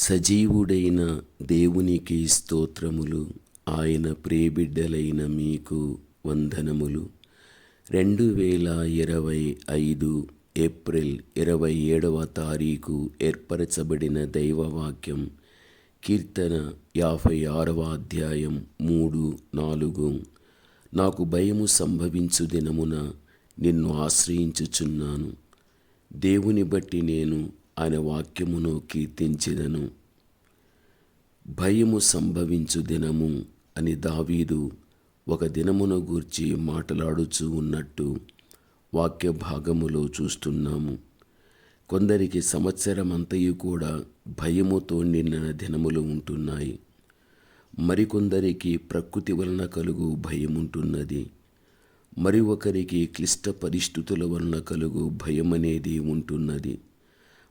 సజీవుడైన దేవునికి స్తోత్రములు ఆయన ప్రేబిడ్డలైన మీకు వందనములు. రెండు వేల ఇరవై ఐదు ఏప్రిల్ ఇరవై ఏడవ తారీఖు ఏర్పరచబడిన దైవవాక్యం కీర్తన యాభై ఆరవ అధ్యాయం మూడు నాలుగు. నాకు భయము సంభవించు దినమున నిన్ను ఆశ్రయించుచున్నాను. దేవుని బట్టి నేను ఆయన వాక్యమును కీర్తించెదను భయము సంభవించు దినము అని దావీదు ఒక దినమును గూర్చి మాట్లాడుచూ ఉన్నట్టు వాక్య భాగములో చూస్తున్నాము. కొందరికి సంవత్సరమంతయు కూడా భయముతో నిండిన దినములు ఉంటున్నాయి. మరికొందరికి ప్రకృతి వలన కలుగు భయముంటున్నది. మరి ఒకరికి క్లిష్ట పరిస్థితుల వలన కలుగు భయమనేది ఉంటున్నది.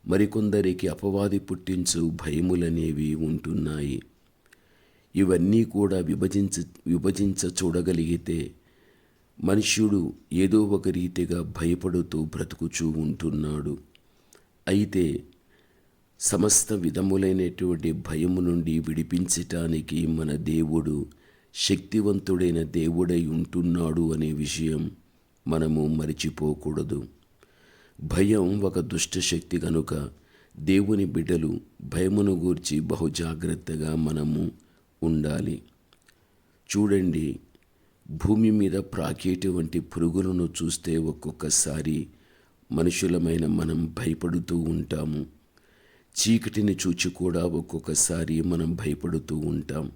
మరికొందరికి అపవాది పుట్టించు భయములనేవి ఉంటున్నాయి. ఇవన్నీ కూడా విభజించ విభజించ చూడగలిగితే మనుష్యుడు ఏదో ఒక రీతిగా భయపడుతూ బ్రతుకుచూ ఉంటున్నాడు. అయితే సమస్త విధములైనటువంటి భయము నుండి విడిపించటానికి మన దేవుడు శక్తివంతుడైన దేవుడై ఉంటున్నాడు అనే విషయం మనము మరిచిపోకూడదు. భయం ఒక దుష్టశక్తి కనుక దేవుని బిడ్డలు భయమును గూర్చి బహు జాగ్రత్తగా మనము ఉండాలి. చూడండి భూమి మీద ప్రాకేటువంటి పురుగులను చూస్తే ఒక్కొక్కసారి మనుషులమైన మనం భయపడుతూ ఉంటాము. చీకటిని చూచి కూడా ఒక్కొక్కసారి మనం భయపడుతూ ఉంటాం.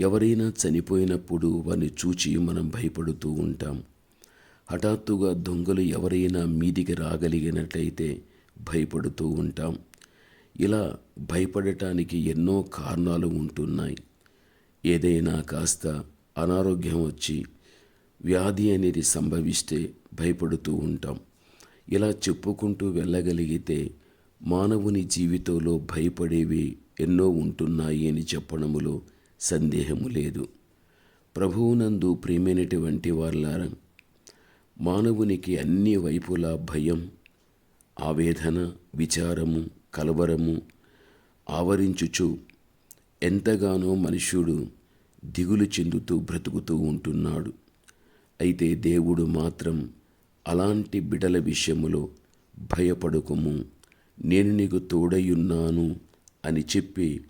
ఎవరైనా చనిపోయినప్పుడు వారిని చూచి మనం భయపడుతూ ఉంటాం. హఠాత్తుగా దొంగలు ఎవరైనా మీదికి రాగలిగినట్లయితే భయపడుతూ ఉంటాం. ఇలా భయపడటానికి ఎన్నో కారణాలు ఉంటున్నాయి. ఏదైనా కాస్త అనారోగ్యం వచ్చి వ్యాధి అనేది సంభవిస్తే భయపడుతూ ఉంటాం. ఇలా చెప్పుకుంటూ వెళ్ళగలిగితే మానవుని జీవితంలో భయపడేవి ఎన్నో ఉంటున్నాయి అని చెప్పడములో సందేహము లేదు. ప్రభువునందు ప్రేమైనటువంటి వారులారా మానవునికి అన్ని వైపులా భయం ఆవేదన విచారము కలవరము ఆవరించుచు ఎంతగానో మనుష్యుడు దిగులు చెందుతూ బ్రతుకుతూ ఉంటున్నాడు. అయితే దేవుడు మాత్రం అలాంటి బిడల విషయములో భయపడకుము. నేను నీకు తోడయున్నాను అని చెప్పి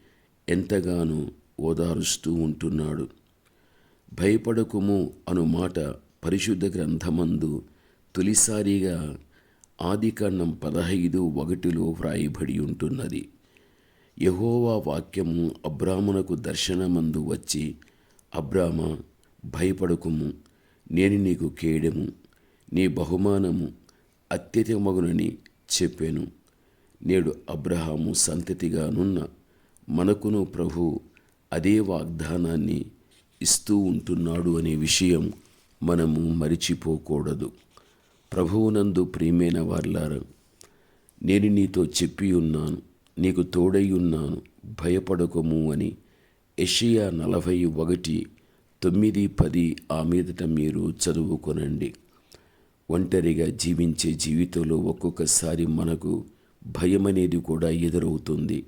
ఎంతగానో ఓదారుస్తూ ఉంటున్నాడు. భయపడకుము అను మాట పరిశుద్ధ గ్రంథమందు తొలిసారిగా ఆదికాండం పదహైదు ఒకటిలో వ్రాయబడి ఉంటున్నది. యహోవా వాక్యము అబ్రామునకు దర్శనమందు వచ్చి అబ్రామ భయపడకుము నేను నీకు కేయడము నీ బహుమానము అత్యధికమగునని చెప్పాను. నేడు అబ్రహాము సంతతిగానున్న మనకును ప్రభు అదే వాగ్దానాన్ని ఇస్తూ ఉంటున్నాడు అనే విషయం మనము మరిచిపోకూడదు. ప్రభువునందు ప్రియమైన వార్లారా నేను నీతో చెప్పి ఉన్నాను నీకు తోడై ఉన్నాను భయపడకము అని ఎషియా నలభై ఒకటి తొమ్మిది పది ఆ మీదట మీరు చదువుకొనండి. ఒంటరిగా జీవించే జీవితంలో ఒక్కొక్కసారి మనకు భయం అనేది కూడా ఎదురవుతుంది.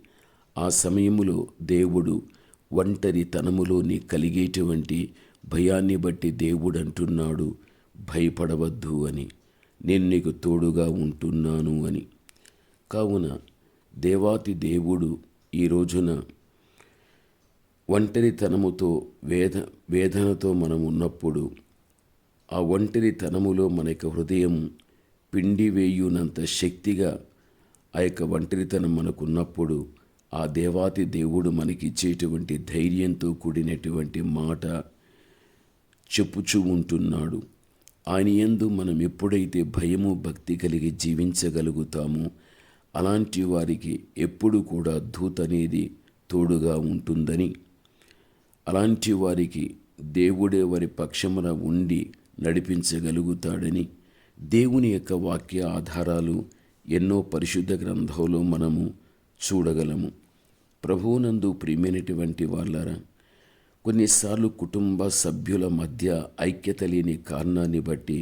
ఆ సమయంలో దేవుడు ఒంటరితనములోని కలిగేటువంటి భయాన్ని బట్టి దేవుడు అంటున్నాడు భయపడవద్దు అని. నేను నీకు తోడుగా ఉంటున్నాను అని. కావున దేవాతి దేవుడు ఈ రోజున ఒంటరితనముతో వేద వేదనతో మనం ఉన్నప్పుడు ఆ ఒంటరితనములో మన యొక్క హృదయం పిండి వేయునంత శక్తిగా ఆ యొక్క ఒంటరితనం మనకున్నప్పుడు ఆ దేవాతి దేవుడు మనకిచ్చేటువంటి ధైర్యంతో కూడినటువంటి మాట చెప్పుచూ ఉంటున్నాడు. ఆయన యందు మనం ఎప్పుడైతే భయము భక్తి కలిగి జీవించగలుగుతామో అలాంటి వారికి ఎప్పుడు కూడా దూత అనేది తోడుగా ఉంటుందని. అలాంటి వారికి దేవుడే వారి పక్షమున ఉండి నడిపించగలుగుతాడని దేవుని యొక్క వాక్య ఆధారాలు ఎన్నో పరిశుద్ధ గ్రంథంలో మనము చూడగలము. ప్రభువునందు ప్రియమైనటువంటి వాళ్ళరా కొన్నిసార్లు కుటుంబ సభ్యుల మధ్య ఐక్యత లేని కారణాన్ని బట్టి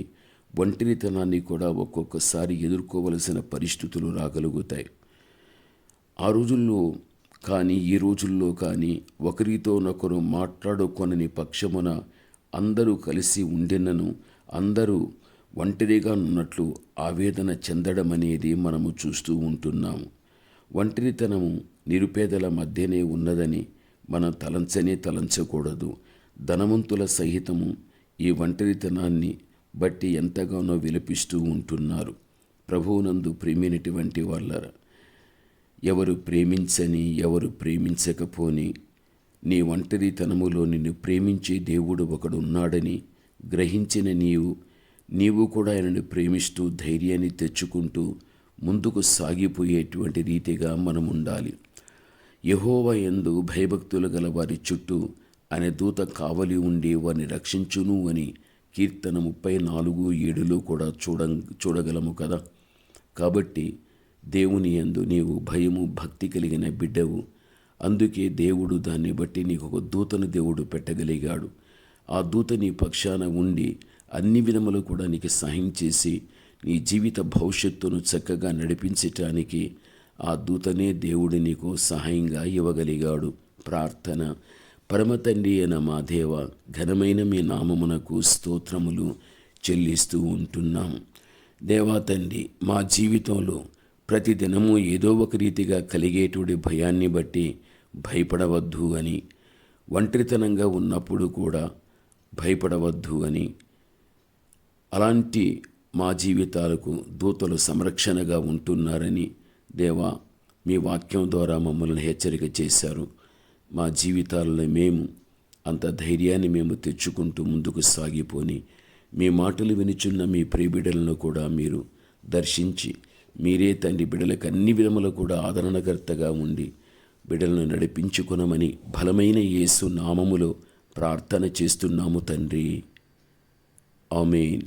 ఒంటరితనాన్ని కూడా ఒక్కొక్కసారి ఎదుర్కోవలసిన పరిస్థితులు రాగలుగుతాయి. ఆ రోజుల్లో కానీ ఈ రోజుల్లో కానీ ఒకరితోనొకరు మాట్లాడుకొనని పక్షమున అందరూ కలిసి ఉండెనను అందరూ ఒంటరిగా ఉన్నట్లు ఆవేదన చెందడం అనేది మనము చూస్తూ ఉంటున్నాము. ఒంటరితనము నిరుపేదల మధ్యనే ఉన్నదని మనం తలంచనే తలంచకూడదు. ధనవంతుల సహితము ఈ ఒంటరితనాన్ని బట్టి ఎంతగానో విలపిస్తూ ఉంటున్నారు. ప్రభువునందు ప్రేమినటువంటి వాళ్ళ ఎవరు ప్రేమించని ఎవరు ప్రేమించకపోని నీ ఒంటరితనములో నిన్ను ప్రేమించే దేవుడు ఒకడున్నాడని గ్రహించిన నీవు నీవు కూడా ఆయనను ప్రేమిస్తూ ధైర్యాన్ని తెచ్చుకుంటూ ముందుకు సాగిపోయేటువంటి రీతిగా మనం ఉండాలి. యహోవ ఎందు భయభక్తులు గల వారి చుట్టూ అనే దూత కావలి ఉండి వారిని రక్షించును అని కీర్తన ముప్పై నాలుగు ఏడులో కూడా చూడ చూడగలము కదా? కాబట్టి దేవుని యందు నీవు భయము భక్తి కలిగిన బిడ్డవు. అందుకే దేవుడు దాన్ని బట్టి నీకు ఒక దూతను దేవుడు పెట్టగలిగాడు. ఆ దూత నీ పక్షాన ఉండి అన్ని విధములు కూడా నీకు సహాయం చేసి నీ జీవిత భవిష్యత్తును చక్కగా నడిపించటానికి ఆ దూతనే దేవుడు నీకు సహాయంగా ఇవ్వగలిగాడు. ప్రార్థన. పరమతండ్రి అయిన మా దేవ ఘనమైన మీ నామమునకు స్తోత్రములు చెల్లిస్తూ ఉంటున్నాం. దేవా తండ్రి మా జీవితంలో ప్రతి దినము ఏదో ఒక రీతిగా కలిగేటువంటి భయాన్ని బట్టి భయపడవద్దు అని ఒంటరితనంగా ఉన్నప్పుడు కూడా భయపడవద్దు అని అలాంటి మా జీవితాలకు దూతలు సంరక్షణగా ఉంటున్నారని దేవా మీ వాక్యం ద్వారా మమ్మల్ని హెచ్చరిక చేశారు. మా జీవితాలలో మేము అంత ధైర్యాన్ని మేము తెచ్చుకుంటూ ముందుకు సాగిపోని మీ మాటలు వినిచున్న మీ ప్రియబిడలను కూడా మీరు దర్శించి మీరే తండ్రి బిడలకు అన్ని విధములు కూడా ఆదరణకర్తగా ఉండి బిడలను నడిపించుకునమని బలమైన యేసు నామములో ప్రార్థన చేస్తున్నాము తండ్రి. ఆమెన్.